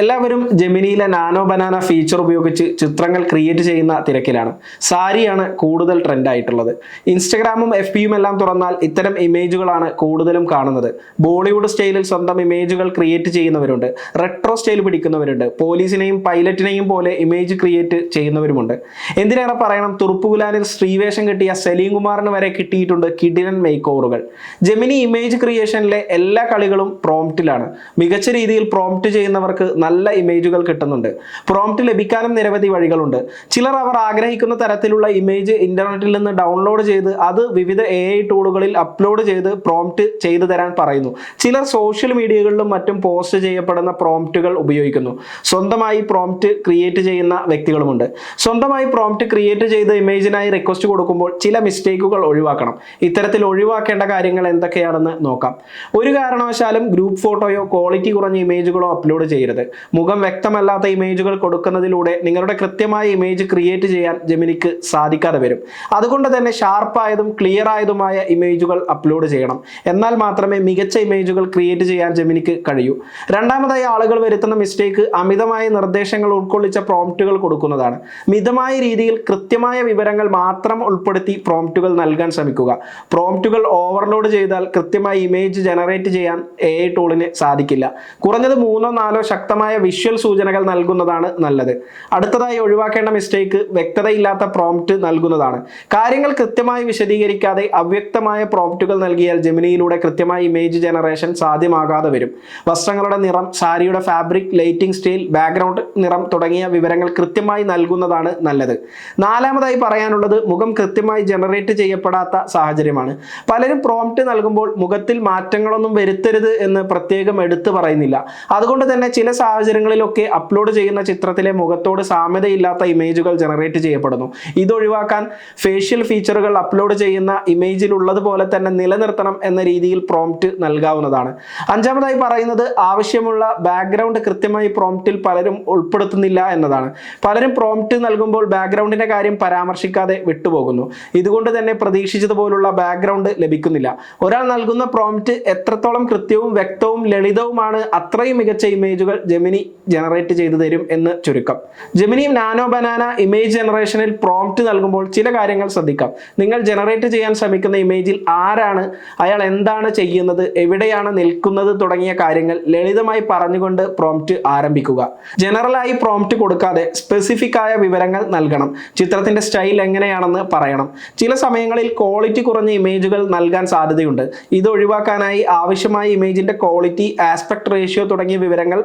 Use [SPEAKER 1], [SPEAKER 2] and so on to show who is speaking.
[SPEAKER 1] എല്ലാവരും ജെമിനിയിലെ nano banana feature ഉപയോഗിച്ച് ചിത്രങ്ങൾ ക്രിയേറ്റ് ചെയ്യുന്ന തിരക്കിലാണ്. സാരിയാണ് കൂടുതൽ ട്രെൻഡ് ആയിട്ടുള്ളത്. ഇൻസ്റ്റഗ്രാമും എഫ് പിയും എല്ലാം തുറന്നാൽ ഇത്തരം ഇമേജുകളാണ് കൂടുതലും കാണുന്നത്. ബോളിവുഡ് സ്റ്റൈലിൽ സ്വന്തം ഇമേജുകൾ ക്രിയേറ്റ് ചെയ്യുന്നവരുണ്ട്. റെട്രോ സ്റ്റൈൽ പിടിക്കുന്നവരുണ്ട്. പോലീസിനെയും പൈലറ്റിനെയും പോലെ ഇമേജ് ക്രിയേറ്റ് ചെയ്യുന്നവരുമുണ്ട്. എന്തിനേറെ പറയണം? തുറുപ്പുകുലാനിൽ സ്ത്രീവേഷം കിട്ടിയ സലീം കുമാറിന് വരെ കിട്ടിയിട്ടുണ്ട് കിടിലൻ മേക്ക് ഓവറുകൾ ജെമിനി ഇമേജ് ക്രിയേഷനിലെ എല്ലാ കളികളും പ്രോംപ്റ്റിലാണ് മികച്ച രീതിയിൽ പ്രോംപ്റ്റ് ചെയ്യുന്നവർക്ക് നല്ല ഇമേജുകൾ കിട്ടുന്നുണ്ട്. പ്രോംപ്റ്റ് ലഭിക്കാനും നിരവധി വഴികളുണ്ട്. ചിലർ അവർ ആഗ്രഹിക്കുന്ന തരത്തിലുള്ള ഇമേജ് ഇന്റർനെറ്റിൽ നിന്ന് ഡൗൺലോഡ് ചെയ്ത് അത് വിവിധ എ ഐ ടൂളുകളിൽ അപ്ലോഡ് ചെയ്ത് പ്രോംപ്റ്റ് ചെയ്തു തരാൻ പറയുന്നു. ചിലർ സോഷ്യൽ മീഡിയകളിലും മറ്റും പോസ്റ്റ് ചെയ്യപ്പെടുന്ന പ്രോംപ്റ്റുകൾ ഉപയോഗിക്കുന്നു. സ്വന്തമായി പ്രോംപ്റ്റ് ക്രിയേറ്റ് ചെയ്യുന്ന വ്യക്തികളുമുണ്ട്. സ്വന്തമായി പ്രോംപ്റ്റ് ക്രിയേറ്റ് ചെയ്ത ഇമേജിനായി റിക്വസ്റ്റ് കൊടുക്കുമ്പോൾ ചില മിസ്റ്റേക്കുകൾ ഒഴിവാക്കണം. ഇത്തരത്തിൽ ഒഴിവാക്കേണ്ട കാര്യങ്ങൾ എന്തൊക്കെയാണെന്ന് നോക്കാം. ഒരു കാരണവശാലും ഗ്രൂപ്പ് ഫോട്ടോയോ ക്വാളിറ്റി കുറഞ്ഞ ഇമേജുകളോ അപ്ലോഡ് ചെയ്യരുത്. മുഖം വ്യക്തമല്ലാത്ത ഇമേജുകൾ കൊടുക്കുന്നതിലൂടെ നിങ്ങളുടെ കൃത്യമായ ഇമേജ് ക്രിയേറ്റ് ചെയ്യാൻ ജെമിനിക്ക് സാധിക്കാതെ വരും. അതുകൊണ്ട് തന്നെ ഷാർപ്പായതും ക്ലിയർ ആയതുമായ ഇമേജുകൾ അപ്ലോഡ് ചെയ്യണം. എന്നാൽ മാത്രമേ മികച്ച ഇമേജുകൾ ക്രിയേറ്റ് ചെയ്യാൻ ജെമിനിക്ക് കഴിയൂ. രണ്ടാമതായി ആളുകൾ വരുത്തുന്ന മിസ്റ്റേക്ക് അമിതമായ നിർദ്ദേശങ്ങൾ ഉൾക്കൊള്ളിച്ച പ്രോംപ്റ്റുകൾ കൊടുക്കുന്നതാണ്. മിതമായ രീതിയിൽ കൃത്യമായ വിവരങ്ങൾ മാത്രം ഉൾപ്പെടുത്തി പ്രോംപ്റ്റുകൾ നൽകാൻ ശ്രമിക്കുക. പ്രോംപ്റ്റുകൾ ഓവർലോഡ് ചെയ്താൽ കൃത്യമായി ഇമേജ് ജനറേറ്റ് ചെയ്യാൻ എ ടൂളിന് സാധിക്കില്ല. കുറഞ്ഞത് മൂന്നോ നാലോ ശക്തമായ വിഷ്വൽ സൂചനകൾ നൽകുന്നതാണ് നല്ലത്. അടുത്തതായി ഒഴിവാക്കേണ്ട മിസ്റ്റേക്ക് വ്യക്തതയില്ലാത്ത പ്രോംപ്റ്റ് നൽകുന്നതാണ്. കാര്യങ്ങൾ കൃത്യമായി വിശദീകരിക്കാതെ അവ്യക്തമായ പ്രോംപ്റ്റുകൾ നൽകിയാൽ ജമിനിയിലൂടെ കൃത്യമായ ഇമേജ് ജനറേഷൻ സാധ്യമാകാതെ വരും. വസ്ത്രങ്ങളുടെ നിറം സാരിയുടെ ഫാബ്രിക് ലൈറ്റിംഗ് സ്റ്റൈൽ ബാക്ക്ഗ്രൗണ്ട് നിറം തുടങ്ങിയ വിവരങ്ങൾ കൃത്യമായി നൽകുന്നതാണ് നല്ലത്. നാലാമതായി പറയാനുള്ളത് മുഖം കൃത്യമായി ജനറേറ്റ് ചെയ്യപ്പെടാത്ത സാഹചര്യമാണ്. പലരും പ്രോംപ്റ്റ് നൽകുമ്പോൾ മുഖത്തിൽ മാറ്റങ്ങളൊന്നും വരുത്തരുത് എന്ന് പ്രത്യേകം എടുത്തു പറയുന്നില്ല. അതുകൊണ്ട് തന്നെ ചില സാഹചര്യങ്ങളിലൊക്കെ അപ്ലോഡ് ചെയ്യുന്ന ചിത്രത്തിലെ മുഖത്തോട് സാമ്യതയില്ലാത്ത ഇമേജുകൾ ജനറേറ്റ് ചെയ്യപ്പെടുന്നു. ഇതൊഴിവാക്കാൻ ഫേഷ്യൽ ഫീച്ചറുകൾ അപ്ലോഡ് ചെയ്യുന്ന ഇമേജിൽ ഉള്ളതുപോലെ തന്നെ നിലനിർത്തണം എന്ന രീതിയിൽ പ്രോംപ്റ്റ് നൽകാവുന്നതാണ്. അഞ്ചാമതായി പറയുന്നത് ആവശ്യമുള്ള ബാക്ക്ഗ്രൗണ്ട് കൃത്യമായി പ്രോംപ്റ്റിൽ പലരും ഉൾപ്പെടുത്തുന്നില്ല എന്നതാണ്. പലരും പ്രോംപ്റ്റ് നൽകുമ്പോൾ ബാക്ക്ഗ്രൗണ്ടിന്റെ കാര്യം പരാമർശിക്കാതെ വിട്ടുപോകുന്നു. ഇതുകൊണ്ട് തന്നെ പ്രതീക്ഷിച്ചതുപോലുള്ള ബാക്ക്ഗ്രൗണ്ട് ലഭിക്കുന്നില്ല. ഒരാൾ നൽകുന്ന പ്രോംപ്റ്റ് എത്രത്തോളം കൃത്യവും വ്യക്തവും ലളിതവുമാണ് അത്രയും മികച്ച ഇമേജുകൾ ജെമിനി ജനറേറ്റ് ചെയ്തു തരും എന്ന് ചുരുക്കം. ജെമിനി നാനോ ബനാന ഇമേജ് ജനറേഷനിൽ പ്രോംപ്റ്റ് നൽകുമ്പോൾ ചില കാര്യങ്ങൾ ശ്രദ്ധിക്കാം. നിങ്ങൾ ജനറേറ്റ് ചെയ്യാൻ ശ്രമിക്കുന്ന ഇമേജിൽ ആരാണ്? അയാൾ എന്താണ് ചെയ്യുന്നത്? എവിടെയാണ് നിൽക്കുന്നത്? തുടങ്ങിയ കാര്യങ്ങൾ ലളിതമായി പറഞ്ഞുകൊണ്ട് പ്രോംപ്റ്റ് ആരംഭിക്കുക. ജനറലായി പ്രോംപ്റ്റ് കൊടുക്കാതെ സ്പെസിഫിക് ആയ വിവരങ്ങൾ നൽകണം. ചിത്രത്തിന്റെ സ്റ്റൈൽ എങ്ങനെയാണെന്ന് പറയണം. ചില സമയങ്ങളിൽ ക്വാളിറ്റി കുറഞ്ഞ ഇമേജുകൾ നൽകാൻ സാധ്യതയുണ്ട്. ഇത് ഒഴിവാക്കാനായി ആവശ്യമായ ഇമേജിന്റെ ക്വാളിറ്റി ആസ്പെക്ട് റേഷ്യോ തുടങ്ങിയ വിവരങ്ങൾ